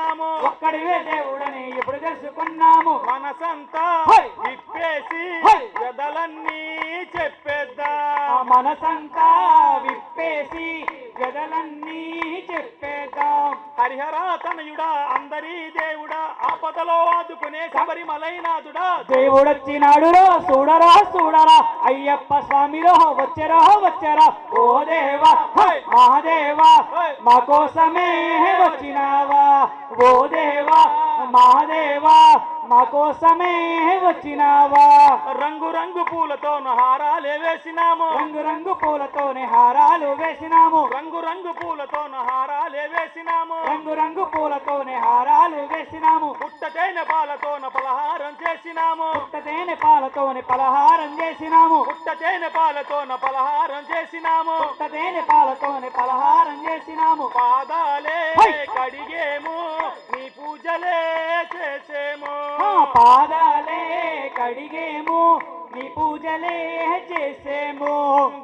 తెలుసుకున్నాము ఒక్కడివే దేవుడని ఎప్పుడు తెలుసుకున్నాము మనసంతా! విప్పేసి! గదలన్నీ చెప్పేద్దా మనసంతా విప్పేసి గదలన్నీ చెప్పేద్దాం హరిహర తనయుడా అందరి దేవుడా ఆపదలో ఆదుకునే శబరిమలైనాథుడా. దేవుడొచ్చినాడు చూడరా చూడరా అయ్యప్ప స్వామిరో వచ్చరా వచ్చరా. ఓ దేవా! మహాదేవా మా కోసమే వచ్చినావా? ఓ దేవా మహాదేవా మా కోసమే వచ్చినావా? రంగు రంగు పూలతో హారాలే వేసినాము. రంగు రంగు పూలతోనే హారాలు వేసినాము. రంగు రంగు పూలతో హారాలే వేసినాము. రంగు రంగు పూలతోనే హారాలు వేసినాము. పుట్టతైన పాలతోన పలహారం చేసినాము. తేనె పాలతోనే పలహారం చేసినాము. పుట్టతైన పాలతోన పలహారం చేసినాము. తేనె పాలతోనే పలహారం చేసినాము. పాదాలే! కడిగేము. పాదాలే కడిగేము నీ పూజలే చేసేము.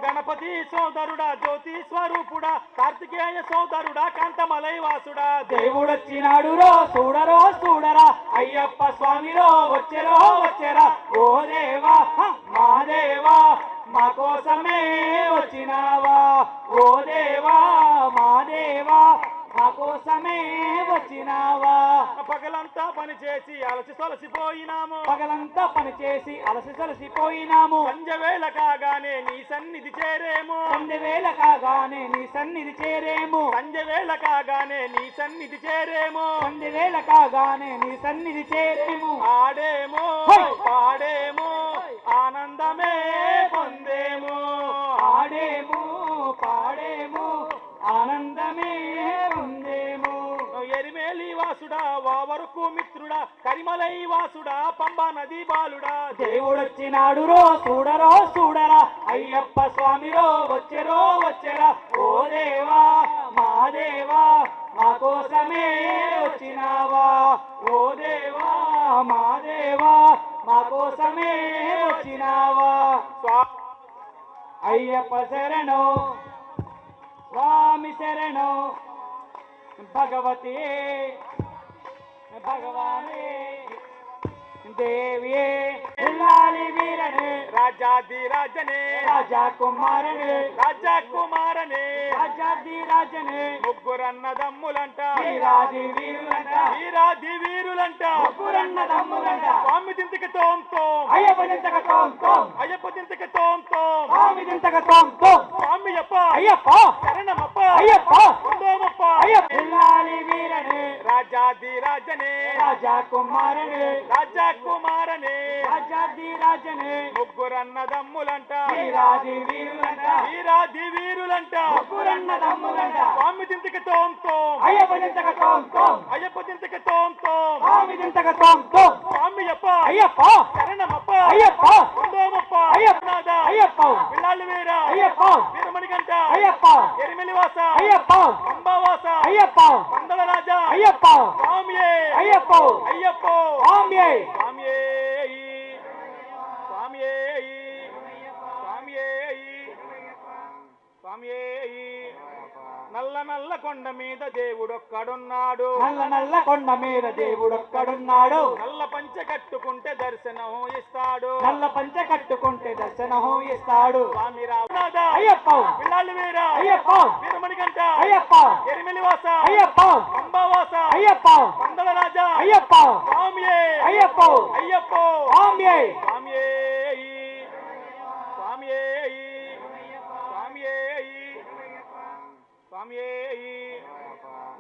గణపతి సోదరుడా జ్యోతి స్వరూపుడా కార్తికేయ సోదరుడా కాంతమలై వాసుడా. దేవుడొచ్చినాడు రో చూడరో చూడరా అయ్యప్ప స్వామిరో వచ్చెరో వచ్చెరా. ఓ దేవా మా దేవా మా కోసమే పగలంతా పని చేసి అలసి సొలసిపోయినాము పగలంతా పనిచేసి అలసి సలసిపోయినాము సంజ వేళ కాగానే నీ సన్నిధి చేరేము. సంధ్య వేళ కాగానే నీ సన్నిధి చేరేము. సంజ వేళ కాగానే నీ సన్నిధి చేరేము. సంధ్య వేళ కాగానే నీ సన్నిధి చేరేము. ఆడేము! పాడేము ఆనందమే. వావరకు మిత్రుడా కరిమలై వాసుడా పంబా నది బాలుడా. దేవుడొచ్చినాడు రో చూడరో చూడరా. అయ్యప్ప స్వామిరో వచ్చెరో వచ్చెరా. ఓ దేవా మా దేవా మా కోసమే వచ్చినావా? ఓ దేవా మా దేవా మా కోసమే వచ్చినావా? స్వా- అయ్యప్ప శరణో స్వామి శరణో భగవతి భగవానే దేవియే ఇల్లాలి వీరనే రాజాది రాజనే రాజా కుమారనే రాజా కుమారనే రాజాది రాజనే ముగ్గురన్నదమ్ములంట వీరాది వీరులంట వీరాది వీరులంట ముగ్గురన్న దమ్ములంట స్వామి దింతక తోం తోం అయ్యప్ప దింతక తోం తోం అయ్యప్ప దింతక తోం తోం స్వామి దింతక తోం తోం స్వామి అప్ప అయ్యప్ప శరణమప్ప అయ్యప్ప ఉందోమప్ప అయ్యప్ప ఇల్లాలి వీరనే రాజాది రాజనే రాజా కుమారనే రాజా కుమారనే రాజాది రాజనే ముగ్గురన్నదమ్ములంట వీరాది వీరులంట వీరాది వీరులంట ముగ్గురన్న దమ్ములంట స్వామి దింతక తోం తోం అయ్యప్ప దింతక తోం తోం అయ్యప్ప దింతక తోం తోం స్వామి దింతక తోం తోం స్వామి అప్ప అయ్యప్ప శరణమప్ప అయ్యప్ప ఉందోమప్ప అయ్యప్ప నాద అయ్యప్ప పిల్లాళ్ళు వీర అయ్యప్ప వీరమణికంట అయ్యప్ప ఎరిమెలివాస అయ్యప్ప అంబావాస అయ్యప్ప పందల రాజా అయ్యప్ప స్వామియే అయ్యప్ప అయ్యప్ప స్వామియే స్వామియే స్వామియే స్వామియే స్వామియే నల్ల నల్ల కొండ మీద దేవుడొక్కడున్నాడు. నల్ల నల్ల కొండ మీద దేవుడొక్కడున్నాడు. నల్ల పంచె కట్టుకుంటే దర్శనం ఇస్తాడు. నల్ల పంచ కట్టుకుంటే దర్శనం ఇస్తాడు. స్వామి రామనాథ అయ్యప్ప! పిల్లాళ్ళు వీర. అయ్యప్ప! వీరమణికంట అయ్యప్ప! ఎరిమెలివాస! అయ్యప్ప! అంబావాస అయ్యప్ప! పందల రాజా అయ్యప్ప! స్వామియే! అయ్యప్ప! అయ్యప్ప! స్వామియే! స్వామియే! స్వామియే! స్వామియే.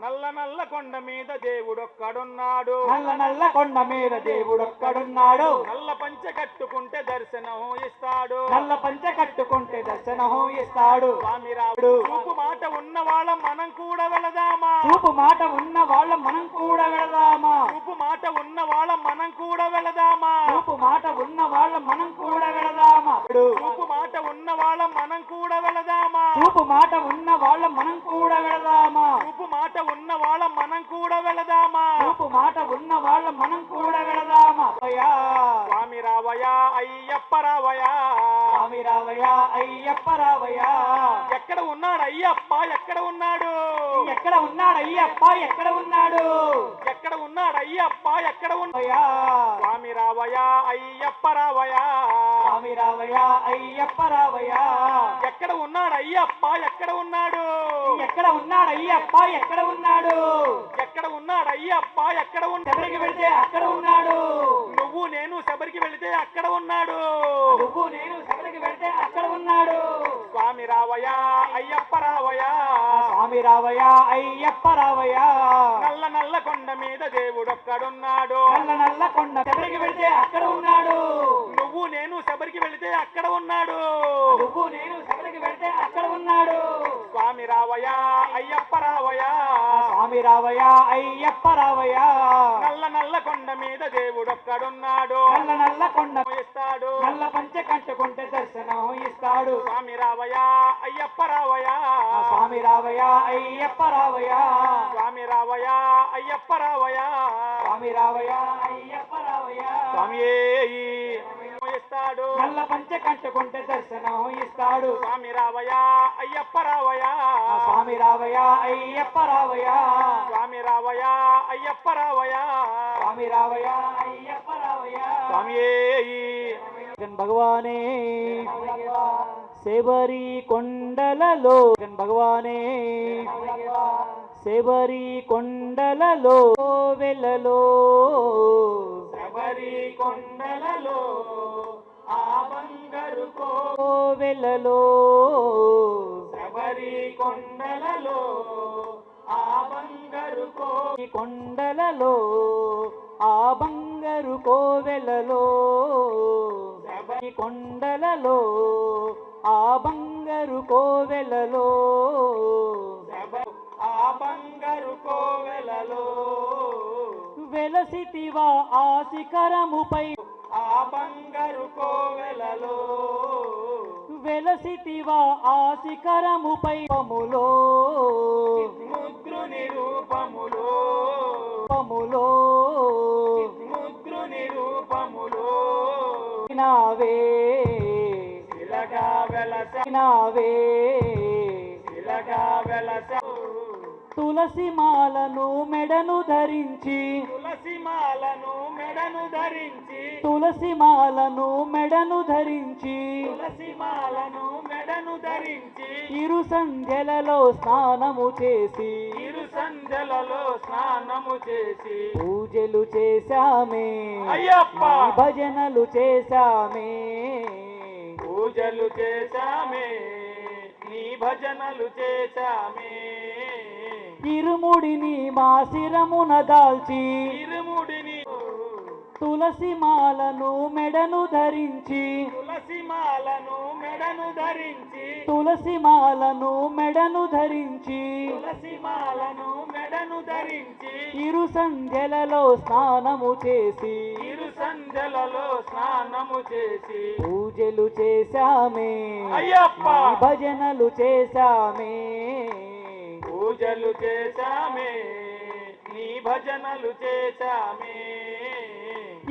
నల్ల నల్ల కొండ మీద దేవుడొక్కడున్నాడు. నల్ల నల్ల కొండ మీద దేవుడొక్కడున్నాడు. నల్ల పంచె కట్టుకుంటే దర్శనం ఇస్తాడు. నల్ల పంచ కట్టుకుంటే దర్శనం ఇస్తాడు. స్వామి రాముడు చూపు మాట ఉన్న వాళ్ళం మనం కూడా వెళదామా? చూపు మాట ఉన్న వాళ్ళ మనం కూడా వెళదామా? చూపు మాట ఉన్న వాళ్ళం మనం కూడా వెళదామా? చూపు మాట ఉన్న వాళ్ళ మనం కూడా వెళదామా? వాళ్ళం మనం కూడా వెళదామా? చూపు మాట ఉన్న వాళ్ళ మనం కూడా వెళదామా? చూపు మాట ఉన్న వాళ్ళం మనం కూడా వెళదామా? చూపు మాట ఉన్న వాళ్ళ మనం కూడా వెళదామా? అయ్యా స్వామి రావయ్యా అయ్యప్ప రావయ్యా. స్వామి రావయ్యా అయ్యప్ప రావయ్యా. ఎక్కడ ఉన్నాడు అయ్యప్ప? ఎక్కడ ఉన్నాడు? ఎక్కడ ఉన్నాడు అయ్యప్ప? ఎక్కడ ఉన్నాడు? ఎక్కడ ఉన్నాడు అయ్యప్ప? ఎక్కడ ఉన్నాడు అయ్యా. స్వామి రావయ్యా అయ్యప్ప రావయ్యా. స్వామి రావయ్యా అయ్యప్ప రావయ్యా. ఎక్కడ ఉన్నాడు అయ్యప్ప? ఎక్కడ ఉన్నాడు? ఎక్కడ ఉన్నాడు అయ్యప్ప? ఎక్కడ ఉన్నాడు? ఎక్కడ ఉన్నాడు అయ్యప్ప? ఎక్కడ ఉన్నాడు వెళ్తే అక్కడ ఉన్నాడు. నువ్వు నేను శబరికి వెళితే అక్కడ ఉన్నాడు. నువ్వు నేను శబరికి వెళ్తే అక్కడ ఉన్నాడు. స్వామి రావయ్యా అయ్యప్ప రావయ్యా. స్వామి రావయ్యా అయ్యప్ప రావయ్యా. నల్ల నల్ల కొండ మీద దేవుడొక్కడున్నాడు. నల్ల నల్ల కొండ శబరికి వెళ్తే అక్కడ ఉన్నాడు. నువ్వు నేను శబరికి వెళితే అక్కడ ఉన్నాడు. నువ్వు నేను శబరికి వెళ్తే అక్కడ ఉన్నాడు. స్వామి రావయ్యా అయ్యప్ప రావయ్యా. స్వామి రావయ్యా అయ్యప్ప రావయ్యా. నల్ల నల్ల కొండ మీద దేవుడొక్కడున్నాడు. నల్ల నల్ల కొండ ఇస్తాడు. నల్ల పంచె కట్టుకుంటే దర్శనం ఇస్తాడు. స్వామి రావయ్యా అయ్యప్ప రావయ్యా. ఆ స్వామి రావయ్యా అయ్యప్ప రావయ్యా. స్వామి రావయ్యా అయ్యప్ప రావయ్యా. స్వామి రావయ్యా అయ్యప్ప రావయ్యా. స్వామి ఇస్తాడు నల్ల పంచె కట్టుకుంటే దర్శనం ఇస్తాడు. స్వామి రావయ్యా అయ్యప్ప రావయ్యా. ఆ స్వామి రావయ్యా అయ్యప్ప రావయ్యా. స్వామి రావయ్యా అయ్యప్ప రావయ్యా. స్వామి రావయ్యా అయ్యప్ప రావయ్యా. స్వామి భగవానే శబరి కొండలలో. భగవానే శబరి కొండలలో. వెలలో. శబరి కొండలలో. ఆ బంగారు వెలలో శబరి కొండలలో ఆ బంగారు ఈ కొండలలో ఆ బంగారు కోవెలలో ఈ కొండలలో ఆ బంగారు కోవెలలో ఆ బంగారు కోవెలలో వెలసితివా ఆ శిఖరముపై ఆ బంగారు కోవెలలో. వెలసితివా ఆ శిఖరముపై పములో ముద్రుని రూపములో. పములో. ముద్రుని రూపములో. నావే ఇలగా వెలస. నావే ఇలగా వెలస. తులసి మాలను మెడను ధరించి తులసి మాలను మెడను ధరించి తులసి మాలను మెడను ధరించి తులసి మాలను మెడను ధరించి ఇరు సంధ్యలలో స్నానము చేసి ఇరు సంధ్యలలో స్నానము చేసి పూజలు చేశామే అయ్యప్ప! భజనలు చేశామే. పూజలు చేశామే నీ భజనలు చేశామే. ఇరుముడిని మా శిరమున దాల్చి ఇరుముడిని. తులసి మాలను మెడను ధరించి తులసి మాలను మెడను ధరించి తులసి మాలను మెడను ధరించి తులసి మాలను మెడను ధరించి ఇరు సంధ్యలలో స్నానము చేసి ఇరు సంధ్యలలో స్నానము చేసి. పూజలు చేశామే అయ్యప్ప! భజనలు చేశామే. పూజలు చేశామే నీ భజనలు చేశామే.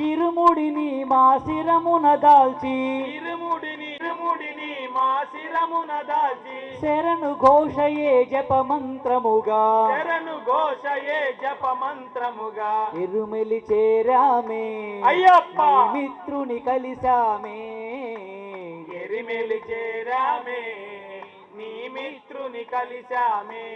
ఇరుముడిని మా శిరమున దాల్చి ఇరుముడిని ఇరుముడిని మా శిరమున దాచి శరణు ఘోషయే జపమంత్రముగా. శరణు ఘోషయే జప మంత్రముగా ఇరుమిలి చేరామే అయ్యప్ప! మిత్రుని కలిశామే. ఎరిమెలి చేరామే నీ మిత్రుని కలిశామే.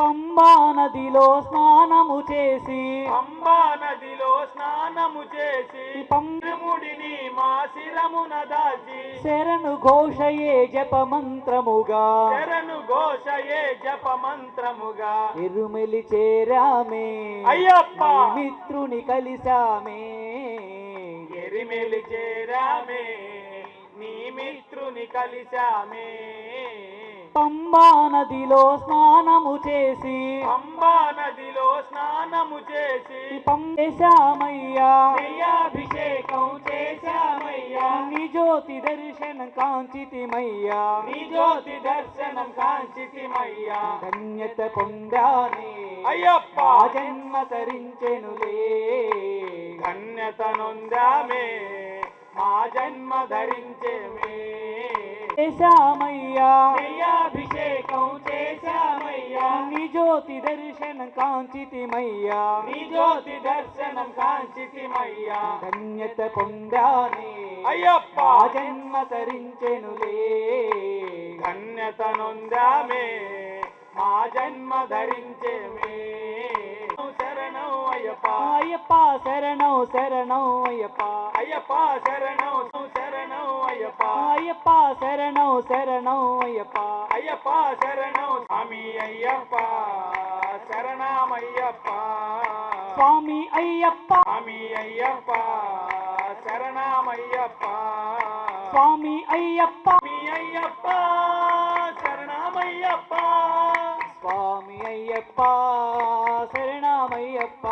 పంబా నదిలో స్నానము చేసి అంబా నదిలో స్నానము చేసి పం- ఇరుముడిని మా శిరమున దాచి శరణు ఘోషయే జపమంత్రముగా శరణు ఘోషయే జప మంత్రముగా ఇరుమిలి చేరామే అయ్యప్ప! మిత్రుని కలిశామే ఎరిమెలి చేరామే నీ మిత్రుని కలిశామే. పంబా నదిలో స్నానము చేసి. అంబా నదిలో స్నానము చేసి. పంపేశామయ్యా నెయ్యాభిషేకం చేశామయ్యా. నీ జ్యోతి దర్శనం కాంచితిమయ్యా. నీ జ్యోతి దర్శనం కాంచితిమయ్యా. ధన్యత పొందానే. అయ్యప్ప. జన్మ తరించెనులే ధన్యత నొందామే. మా జన్మ ధరించేమే. చేశామయ్యా. అభిషేకం చేశామయ్యా. నీ జ్యోతి దర్శనం కాంచితిమయ్యా. నీ జ్యోతి దర్శనం కాంచితిమయ్యా. ధన్యత పొందానే. అయ్యప్ప. జన్మ తరించెనులే. ధన్యత నొందామే. మా జన్మ ధరించేమే. శరణం అయ్యప్ప అయ్యప్ప శరణం శరణం అయ్యప్ప అయ్యప్ప శరణం శరణం అయ్యప్ప అయ్యప్ప శరణం శరణం అయ్యప్ప అయ్యప్ప శరణం స్వామి అయ్యప్ప శరణమయ్యప్ప స్వామి అయ్యప్ప స్వామి అయ్యప్ప శరణమయ్యప్ప స్వామి అయ్యప్ప స్వామి అయ్యప్ప శరణమయ్యప్ప స్వామి అయ్యప్ప శరణమయ్యప్ప